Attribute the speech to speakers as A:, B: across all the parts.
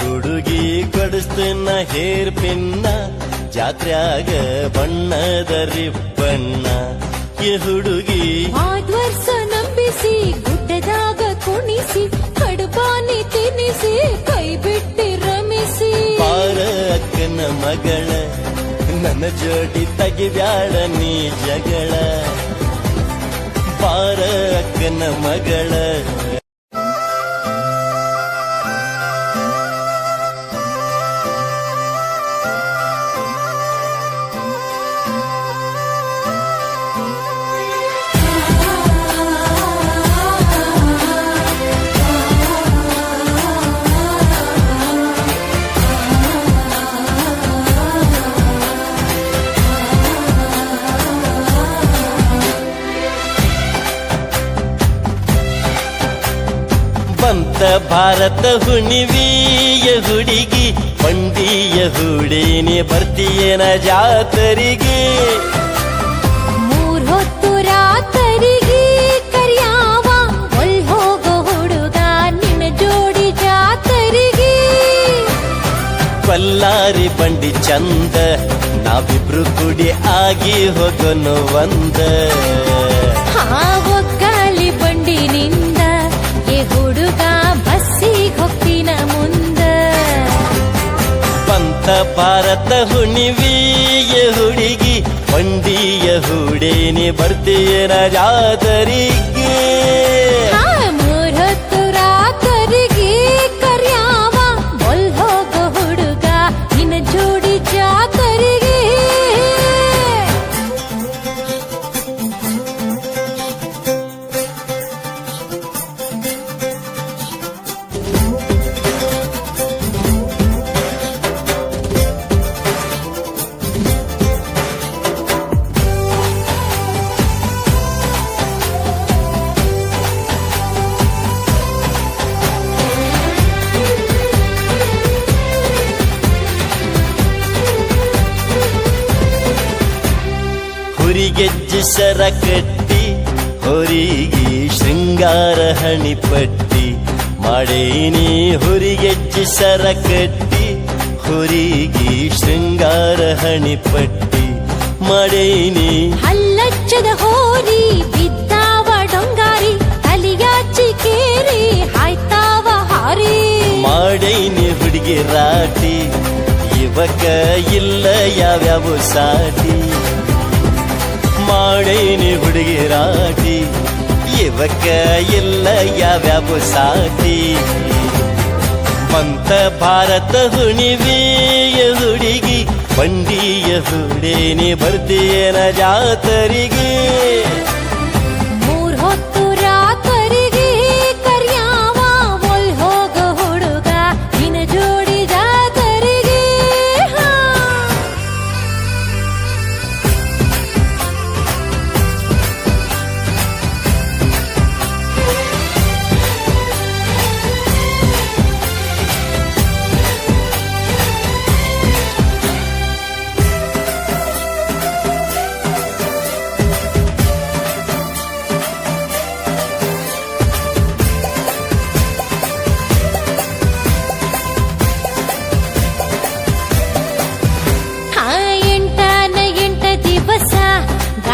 A: ಹುಡುಗಿ ಕೊಡಿಸ್ತನ hair pin ಜಾತ್ರ್ಯಾಗ ಬಣ್ಣದ ರಿಬ್ಬಣ್ಣ ಈ ಹುಡುಗಿ
B: ಆದ್ವರ್ಸ ನಂಬಿಸಿ ಗುಡ್ಡದಾಗ ಕುಣಿಸಿ ಕಡಬಾನಿ ತಿನ್ನಿಸಿ ಕೈ ಬಿಟ್ಟಿ ರಮಿಸಿ.
A: ಪಾರ ಅಕ್ಕನ ಮಗಳ ನನ್ನ ಜೋಡಿ ತೆಗಿಬ್ಯಾಡ ನೀ ಜಗಳ. ಪಾರ ಅಕ್ಕನ ಮಗಳ ಬಂತ ಭಾರತ ಹುಣಿವಿಯ ಹುಡುಗಿ ಬಂಡಿಯ ಹುಡೇನೆ ಬರ್ತೀಯನ ಜಾತರಿಗೆ?
B: ಮೂರ್ ಹೊತ್ತು ರಾತರಿಗೆ ಕರ್ಯಾವ ಒಲ್ ಹೋಗೋ ಹುಡುಗ ನಿನ್ನ ಜೋಡಿ ಜಾತರಿಗೆ.
A: ಬಲ್ಲಾರಿ ಬಂಡಿ ಚಂದ ನಾವಿಬ್ರು ಕುಡಿ ಆಗಿ ಹೋಗೋನು ಒಂದ. ಭಾರತ ಹುಣಿವಿಯ ಹುಡುಗಿ ಒಂದಿಯ ಹುಡೇನೆ ಬರ್ತೀಯ ಜಾತರಿಗೆ ಹುರಿಗೆಜ್ಜೆ ಸರ ಕಟ್ಟಿ ಹೊರಿಗೆ ಶೃಂಗಾರ ಹಣಿಪಟ್ಟಿ ಮಾಡೇನಿ ಹುರಿಗೆಜ್ಜೆ ಸರ ಕಟ್ಟಿ ಹೊರಿಗೆ ಶೃಂಗಾರ ಹಣಿಪಟ್ಟಿ ಮಾಡೇನಿ
B: ಹಲ್ಲಚ್ಚದ ಹೋರಿ ಬಿದ್ದಾವ ಡೊಂಗಾರಿ ತಲಿಯಾಚಿ ಕೇರಿ ಹಾಯ್ತಾವ ಹಾರಿ
A: ಮಾಡೇನಿ ಹುಡುಗಿ ರಾಟಿ ಇವಕ ಇಲ್ಲ ಯಾವ್ಯಾವ ಸಾಟಿ ಮಾಡೇನಿ ಹುಡುಗಿ ರಾಟಿ ಇವಕ ಇಲ್ಲ ಯಾವ್ಯಾವ ಸಾಟಿ ಬಂತ ಭಾರತ ಹುಣಿವಿಯ ಹುಡುಗಿ ಬಂಡಿಯ ಹುಡೇನಿ ಬರ್ತೀಯನ ಜಾತರಿಗೆ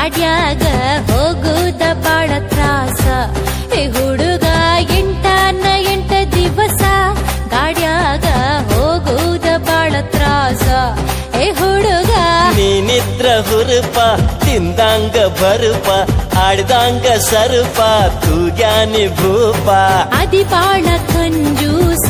B: ಗಾಡ್ಯಾಗ ಹೋಗುದ ಬಾಳ ತ್ರಾಸ. ಏ ಹುಡುಗ ಎಂಟನ ಎಂಟ ದಿವಸ ಗಾಡ್ಯಾಗ ಹೋಗುದ ಬಾಳ ತ್ರಾಸ. ಏ ಹುಡುಗ
A: ನೀನಿದ್ರ ಹುರುಪ ತಿಂದಂಗ ಬರುಪ ಆಡ್ದಂಗ ಸರುಪ ತೂಗ್ಯಾನಿ ಭೂಪ.
B: ಅದಿ ಬಾಳ ಕಂಜೂಸ.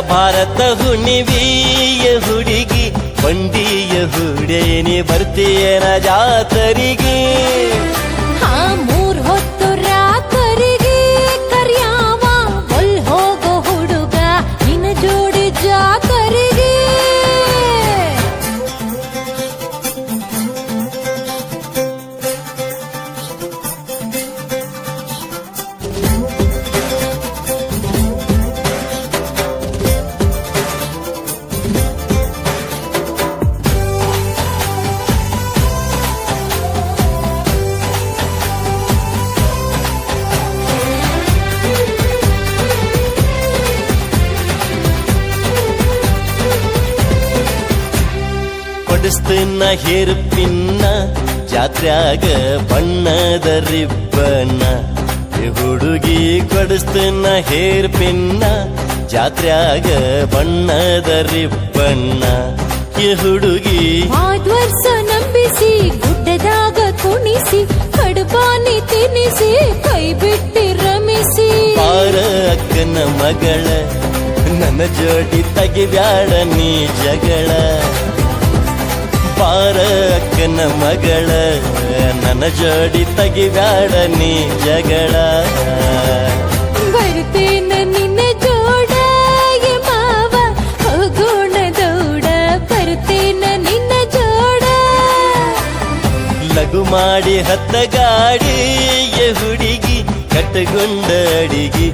A: ಭಾರತ ಹುಣ್ಣಿವೀಯ ಹುಡುಗಿ ಬಂಡಿಯ ಹುಡೇನಿ ಬರ್ತೀಯನ ಜಾತರಿಗೆ. ಕೊಡಿಸ್ತನ ಹೇರ್ ಪಿನ್ನ ಜಾತ್ರ್ಯಾಗ ಬಣ್ಣದ ರಿಬ್ಬನ್ನ. ಈ ಹುಡುಗಿ ಕೊಡಿಸ್ತನ ಹೇರ್ ಪಿನ್ನ ಜಾತ್ರ್ಯಾಗ ಬಣ್ಣದ ರಿಬ್ಬನ್ನ. ಈ ಹುಡುಗಿ
B: ಆದ್ವರ್ಷ ನಂಬಿಸಿ ಗುಡ್ಡದಾಗ ಕುಣಿಸಿ ಕಡುಬಾನಿ ತಿನ್ನಿಸಿ ಕೈ ಬಿಟ್ಟಿ ರಮಿಸಿ.
A: ಪಾರ ಅಕ್ಕನ ಮಗಳ ನನ್ನ ಜೋಡಿ ತೆಗಿಬ್ಯಾಡ ನೀ ಜಗಳ. ಪಾರ ಅಕ್ಕನ ಮಗಳ ನನ್ನ ಜೋಡಿ ತೆಗಿಬ್ಯಾಡ ನೀ ಜಗಳ.
B: ಬರ್ತೇನ ನಿನ್ನ ಜೋಡ ಮಾವ ಹೋಗೋಣ ದೌಡ ಬರ್ತೇನ ನಿನ್ನ ಜೋಡ.
A: ಲಘು ಮಾಡಿ ಹತ್ತ ಗಾಡಿ ಹುಡುಗಿ ಕಟ್ಟಗೊಂಡ ಅಡಿಗಿ.